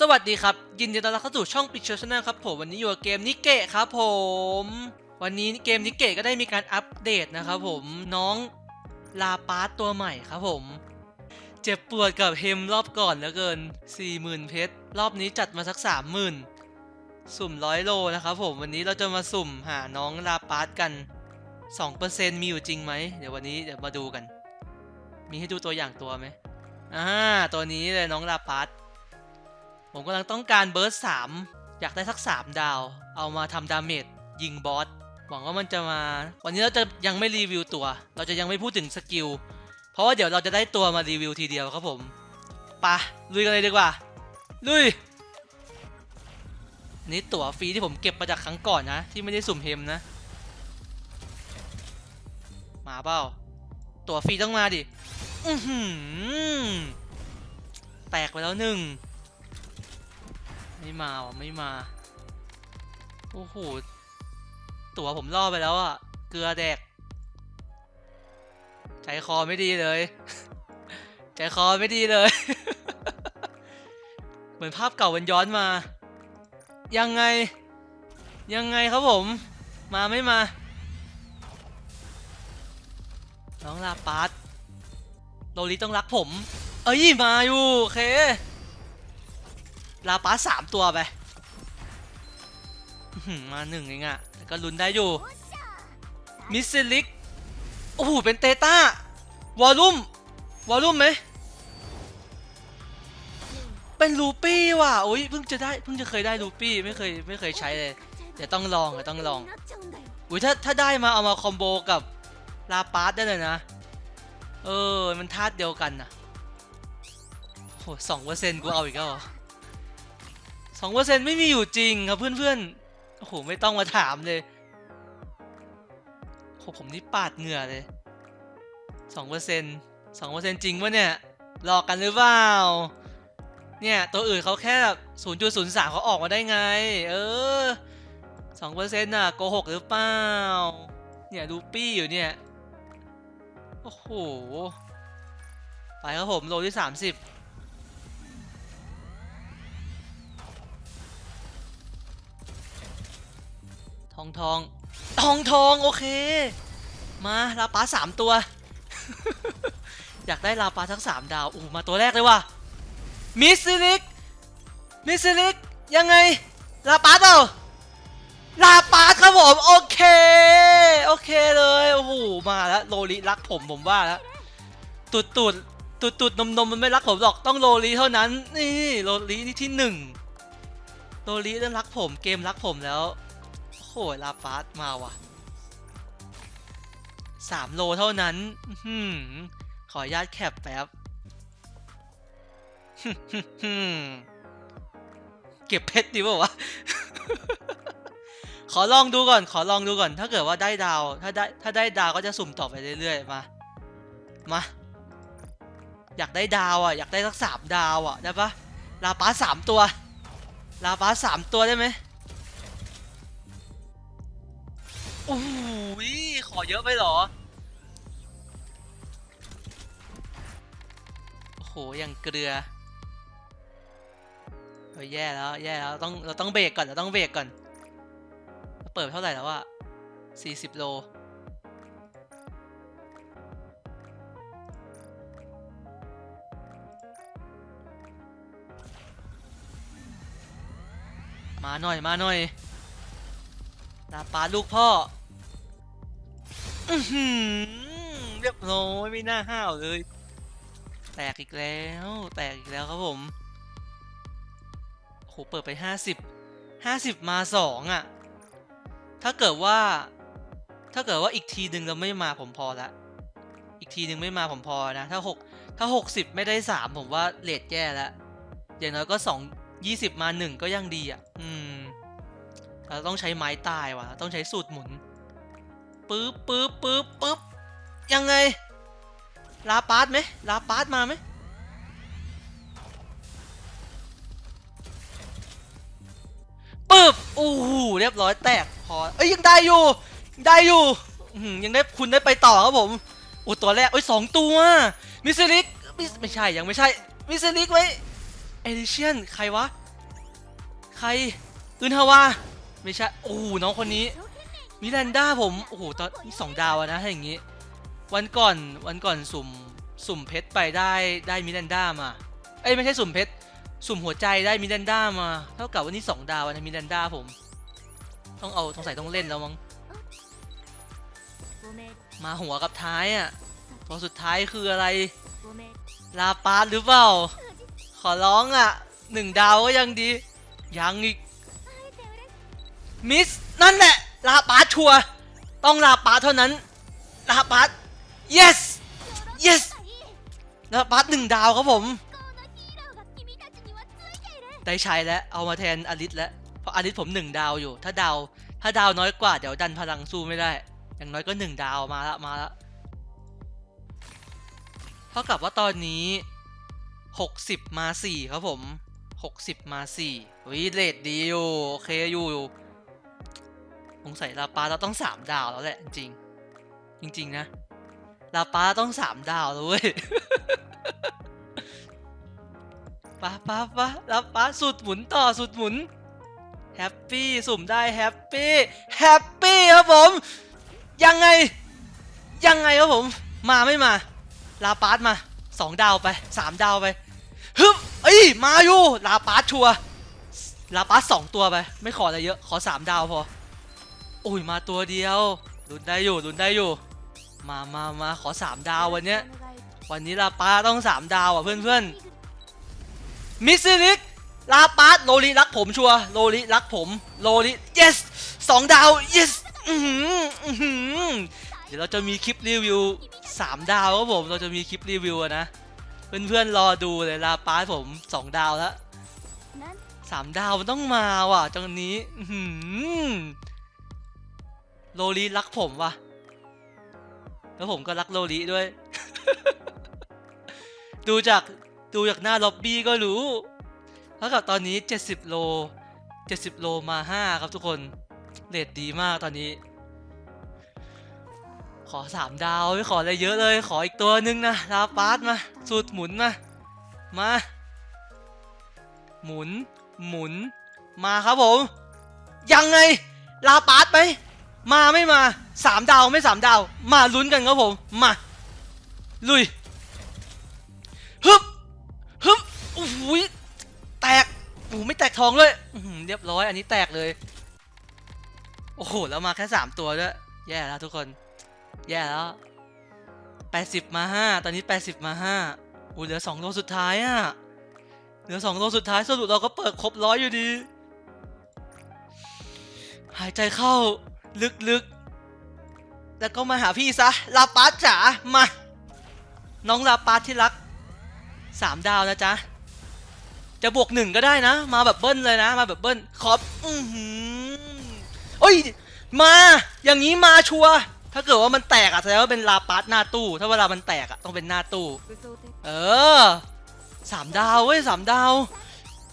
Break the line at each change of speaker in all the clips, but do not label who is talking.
สวัสดีครับ ยินดีต้อนรับเข้าสู่ช่องปิดเชอร์ชแนลครับผมวันนี้อยู่กับเกมนิเกะครับผม วันนี้เกมนิเกะก็ได้มีการอัปเดตนะครับผมน้องลาปาสตัวใหม่ครับผม เจ็บปวดกับเฮมรอบก่อนเหลือเกิน 40,000 เพชร รอบนี้จัดมาสัก 30,000 สุ่มร้อยโลนะครับผมวันนี้เราจะมาสุ่มหาน้องลาปาสกัน 2%มีอยู่จริงไหมเดี๋ยววันนี้เดี๋ยวมาดูกัน มีให้ดูตัวอย่างตัวไหมอ่าตัวนี้เลยน้องลาปาส ผมกำลังต้องการเบิร์สสามอยากได้สักสามดาว เอามาทำดาเมจยิงบอสหวังว่ามันจะมา วันนี้เราจะยังไม่รีวิวตัว เราจะยังไม่พูดถึงสกิล เพราะว่าเดี๋ยวเราจะได้ตัวมารีวิวทีเดียวครับผมปะลุยกันเลยดีกว่า ลุย นี่ตั๋วฟรีที่ผมเก็บมาจากครั้งก่อนนะ ที่ไม่ได้สุ่มเฮมนะ มาเปล่า ตั๋วฟรีต้องมาดิ อือหือ แตกไปแล้วหนึ่ง ไม่มาว่ะไม่มา โอ้โห ตั๋วผมล่อไปแล้วอะเกลือแดก ใจคอไม่ดีเลย ใจคอไม่ดีเลย เหมือนภาพเก่ามันย้อนมา ยังไง ยังไงครับผม มาไม่มา น้องลาปาสโรลิต้องรักผม เอ้ย มาอยู่ โอเค ลาปาสามตัวไปมาหนึ่งเองอะก็ลุ้นได้อยู่ มิสซิลิก โอ้โห เป็นเตต้า วอลลุ่ม วอลลุ่มไหม เป็นลูปี้ว่ะโอ้ยเพิ่งจะได้ เพิ่งจะเคยได้ลูปี้ ไม่เคย ไม่เคยใช้เลยเดี๋ยวต้องลองเดี๋ยวต้องลองอุ้ยถ้า ถ้าได้มาเอามาคอมโบกับลาปาสได้เลยนะ เออ มันธาตุเดียวกันนะโอ้สองเปอร์เซ็นต์กูเอาอีกแล้ว สองเปอร์เซ็นต์ไม่มีอยู่จริงครับเพื่อนๆ โอ้โห ไม่ต้องมาถามเลยโอ้ผมนี่ปาดเหงื่อเลยสองเปอร์เซ็นต์สองเปอร์เซ็นต์จริงปะเนี่ย หลอกกันหรือเปล่า เนี่ย ตัวอื่นเขาแค่ศูนย์จุดศูนย์สามเขาออกมาได้ไง เออสองเปอร์เซ็นต์น่ะโกหกหรือเปล่า เนี่ยดูปี้อยู่เนี่ย โอ้โห ไปครับผมโลที่สามสิบ ทองทอง ทองทองโอเค มาลาปาสามตัว อยากได้ลาปาทั้งสามดาวอู้มาตัวแรกเลยว่ะมิสซิลิกมิสซิลิกยังไงลาปาเปล่าลาปาครับผม โอเค โอเคเลย โอ้โห มาแล้วโลลิรักผมผมว่าแล้วตุดตุดตุดตุดนมนมมันไม่รักผมหรอกต้องโลลิเท่านั้น นี่โลลินี่ที่หนึ่งโลลิต้องรักผมเกมรักผมแล้ว ลาปาสมาว่ะสามโลเท่านั้นหือขออนุญาตแคปแป๊บเก็บเพชรดีป่าวะ ขอลองดูก่อน ขอลองดูก่อน ถ้าเกิดว่าได้ดาว ถ้าได้ ถ้าได้ดาวก็จะสุ่มต่อไปเรื่อยๆ มา มา อยากได้ดาวอะ อยากได้สักสามดาวอะ ได้ปะลาปาสสามตัว ลาปาสามตัวได้ไหม โอ้ยขอเยอะไปเหรอ โอ้โหอย่างเกลือเฮ้ยแย่แล้วแย่แล้วต้องเราต้องเบรกก่อนเราต้องเบรกก่อนเราเปิดเท่าไหร่แล้วอะ40โลมาหน่อยมาหน่อย ลาปาลูกพ่อ อือหือเรียบร้อยไม่น่าห้าวเลย แตกอีกแล้ว แตกอีกแล้วครับผมโหเปิดไป 50 50 มา 2 อะ ถ้าเกิดว่า ถ้าเกิดว่าอีกทีหนึ่งเราไม่มาผมพอละ อีกทีหนึ่งไม่มาผมพอนะ ถ้า 6 ถ้า 60 ไม่ได้ 3 ผมว่าเลทแย่แล้วอย่างน้อยก็ 2 20 มา 1 ก็ยังดีอะ อืม เราต้องใช้ไม้ตายว่ะ ต้องใช้สูตรหมุนปึ๊บปึ๊บปึ๊บปึ๊บยังไง ลาปาสไหมลาปาสมาไหมปึ๊บโอ้โหเรียบร้อยแตกพอเอ้ยยังได้อยู่ได้อยู่ยังได้คุณได้ไปต่อครับผมโอ้ตัวแรกเอ้ยสองตัวมิสซิลิกไม่ใช่ยังไม่ใช่มิสซิลิกไว้เอดิเชียนใครวะ ใครอึนฮาวา ไม่ใช่โอ้น้องคนนี้มิรันดาผมโอ้โหตอนนี้สองดาวนะถ้าอย่างนี้วันก่อนวันก่อนสุ่มสุ่มเพชรไปได้ได้มิรันดามาเอ้ยไม่ใช่สุ่มเพชรสุ่มหัวใจได้มิรันดามา เท่ากับวันนี้สองดาวนะมิรันดาผม ต้องเอาต้องใส่ต้องเล่นแล้วมั้งมาหัวกับท้ายอะตัวสุดท้ายคืออะไร ลาปาสหรือเปล่า ขอร้องอะหนึ่งดาวก็ยังดี ยังอีก มิส นั่นแหละ ลาปาชัว ต้องลาปาเท่านั้น ลาปา yes yes ลาปาหนึ่งดาวครับผม ได้ใช้แล้ว เอามาแทนอลิสแล้ว เพราะอลิสผมหนึ่งดาวอยู่ ถ้าดาว ถ้าดาวน้อยกว่า เดี๋ยวดันพลังสู้ไม่ได้ อย่างน้อยก็หนึ่งดาวมาละมาละเท่ากับว่าตอนนี้ 60 มา 4 ครับผม 60 มา4วิเลดดีอยู่ โอเคอยู่ สงสัยลาปาเราต้อง3ดาวแล้วแหละจริงจริง ๆ นะลาปาต้อง3ดาวแล้วเว้ยปะปะปะลาปาสุดหมุนต่อสุดหมุนแฮปปี้สุ่มได้แฮปปี้แฮปปี้ครับผมยังไงยังไงครับผมมาไม่มาลาปาสมาสองดาวไปสามดาวไปฮึบเอ้ยมาอยู่ลาปาสชัวลาปาสสองตัวไปไม่ขออะไรเยอะขอสามดาวพอ โอ้ยมาตัวเดียวลุ้นได้อยู่ลุ้นได้อยู่ มามามาขอสามดาววันเนี้ยวันนี้ลาปาสต้องสามดาวอะเพื่อนเพื่อนๆมิสซิลิกลาปาสโลลิรักผมชัวร์โลลิรักผมโลลิ yes สองดาว yes อือหืออื้อหือเดี๋ยวเราจะมีคลิปรีวิวสามดาวครับผมเราจะมีคลิปรีวิวอะนะ เพื่อนๆรอดูเลยลาปาสผมสองดาวแล้ว
なん
สามดาวมันต้องมาว่ะจังนี้ อื้อหือ โลลิรักผมว่ะ แล้วผมก็รักโลลิด้วย ดูจากดูจากหน้าล็อบบี้ก็รู้เท่ากับตอนนี้ 70 โล 70 โลมา 5 ครับทุกคนเรทดีมากตอนนี้ ขอ 3 ดาวไม่ขออะไรเยอะเลย ขออีกตัวนึงนะลาปาสมา สูตรหมุนมามา หมุน หมุน มาครับผม ยังไง ลาปาสไหม มาไม่มาสามดาวไม่สามดาว มาลุ้นกันครับผมมาลุยฮึบฮึบโอ้โหแตกโอ้ไม่แตกทองด้วยเรียบร้อย อันนี้แตกเลย โอ้โหแล้วมาแค่สามตัวด้วยแย่แล้วทุกคน แย่แล้ว80มา5ตอนนี้80มา5อู้เหลือ2โลสุดท้ายอะเหลือ2โลสุดท้ายสรุปเราก็เปิดครบร้อยอยู่ดี หายใจเข้า ลึกๆ แล้วก็มาหาพี่ซะ ลาปาจ๋า มา น้องลาปาที่รักสามดาวนะจ๊ะ จะบวกหนึ่งก็ได้นะ มาแบบเบิ้ลเลยนะ มาแบบเบิ้ล ขอบ อือหือโอ้ย มา อย่างนี้มาชัว ถ้าเกิดว่ามันแตกอะแสดงว่าเป็นลาปาสหน้าตู้ ถ้าเวลามันแตกอะต้องเป็นหน้าตู้ เออ สามดาวเว้ยสามดาว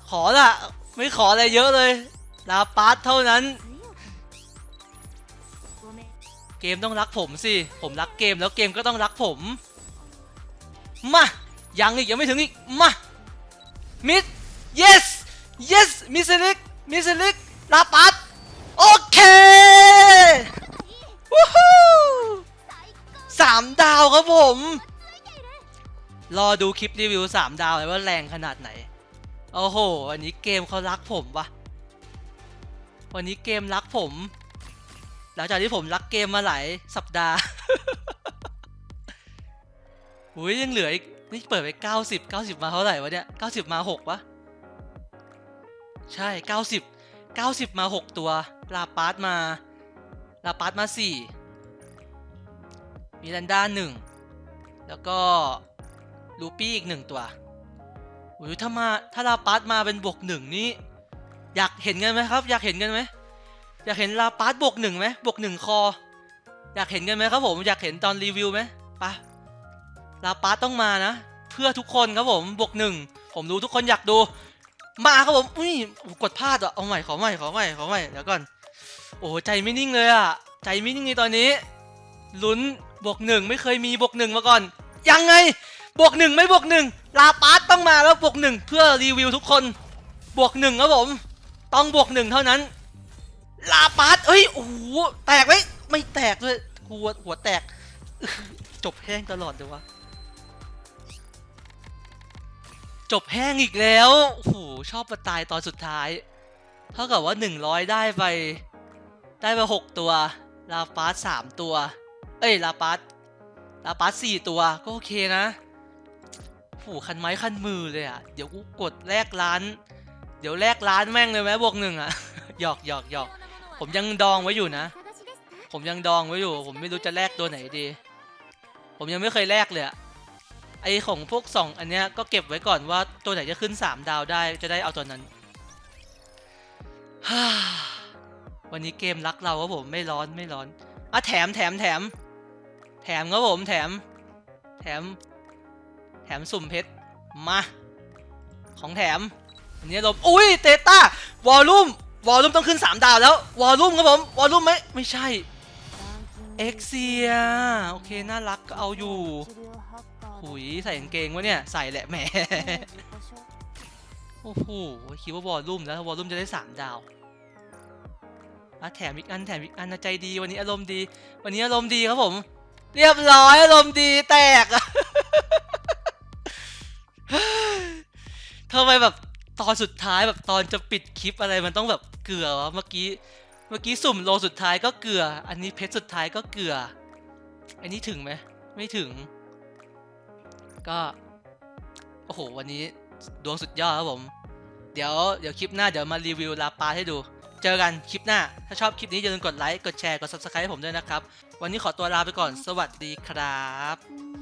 ขอละ ไม่ขออะไรเยอะเลย ลาปาสเท่านั้น เกมต้องรักผมสิ ผมรักเกมแล้วเกมก็ต้องรักผม มา ยังอีกยังไม่ถึงอีก มา มิด yes yes มิสลิก มิสลิกลาปัสโอเควู้ฮู้สามดาวครับผม รอดูคลิปรีวิว3ดาวเลยว่าแรงขนาดไหน โอ้โหวันนี้เกมเขารักผมวะวันนี้เกมรักผม หลังจากที่ผมรักเกมมาหลายสัปดาห์อุ้ยยังเหลืออีกนี่เปิดไป 90 90 มาเท่าไหร่วะเนี่ย 90 มา6วะใช่ 90 90 มา 6 ตัว ลาปาร์ตมา ลาปาร์ตมา 4 มีแลนด้า1 แล้วก็ลูปี้อีก 1 ตัวอุ้ยถ้ามาถ้าลาปาร์ตมาเป็นบวกหนึ่งนี่อยากเห็นกันไหมครับ อยากเห็นกันไหม อยากเห็นลาปาร์ตบวกหนึ่งไหมบวกหนึ่งคอ อยากเห็นกันไหมครับผม อยากเห็นตอนรีวิวไหมปะลาปาร์ตต้องมานะ เพื่อทุกคนครับผมบวกหนึ่งผมรู้ทุกคนอยากดู มาครับผมอุ้ยกดพลาดอะเอาใหม่ขอใหม่ขอใหม่ขอใหม่เดี๋ยวก่อนโอ้ใจไม่นิ่งเลยอะใจไม่นิ่งในตอนนี้ลุ้นบวกหนึ่งไม่เคยมีบวกหนึ่งมาก่อน ยังไงบวกหนึ่งไม่บวกหนึ่งลาปาร์ตต้องมาแล้วบวกหนึ่งเพื่อรีวิวทุกคนบวกหนึ่งครับผม ต้องบวกหนึ่งเท่านั้น ลาปาสเอ้ยโอ้โหแตกไหมไม่แตกด้วยหัวหัวแตก จบแห้งตลอดเลยวะจบแห้งอีกแล้วโอ้โหชอบมาตายตอนสุดท้าย เท่ากับว่า 100 ได้ไป ได้ไป 6 ตัว ลาปาสสามตัว เอ้ย ลาปาสลาปาสสี่ตัว ก็โอเคนะโอ้คันไม้คันมือเลยอะ เดี๋ยวกูกดแลกร้าน เดี๋ยวแลกร้านแม่งเลยไหมบวกหนึ่งอะ หยอกหยอกหยอก ผมยังดองไว้อยู่นะ ผมยังดองไว้อยู่ ผมไม่รู้จะแลกตัวไหนดี ผมยังไม่เคยแลกเลยอะไอของพวกสองอันเนี้ยก็เก็บไว้ก่อนว่าตัวไหนจะขึ้นสามดาวได้จะได้เอาตัวนั้น วันนี้เกมรักเราครับผมไม่ร้อนไม่ร้อนอะแถมแถมแถม แถมครับผมแถม แถม แถมสุ่มเพชรมา ของแถม อันนี้ลมอุ้ยเตต้าวอลลุ่ม วอลลุ่มต้องขึ้น 3 ดาวแล้ว วอลลุ่มครับผม วอลลุ่มไหมไม่ใช่ เอ็กเซีย โอเค น่ารักก็เอาอยู่ หุยใส่กางเกงวะเนี่ย ใส่แหละแหม โอ้โห คิดว่าวอลลุ่มแล้ววอลลุ่มจะได้ 3 ดาวอะแถมอีกอันแถมอีกอันนะใจดีวันนี้อารมณ์ดี วันนี้อารมณ์ดีครับผม เรียบร้อยอารมณ์ดีแตกอะทำไมแบบตอนสุดท้ายแบบตอนจะปิดคลิปอะไรมันต้องแบบ เกลือวะเมื่อกี้เมื่อกี้สุ่มโลสุดท้ายก็เกลือ อันนี้เพชรสุดท้ายก็เกลือ อันนี้ถึงไหมไม่ถึง ก็โอ้โหวันนี้ดวงสุดยอดครับผม เดี๋ยวเดี๋ยวคลิปหน้าเดี๋ยวมารีวิวลาปาให้ดู เจอกันคลิปหน้า ถ้าชอบคลิปนี้อย่าลืมกดไลค์กดแชร์กด subscribe ให้ผมด้วยนะครับ วันนี้ขอตัวลาไปก่อนสวัสดีครับ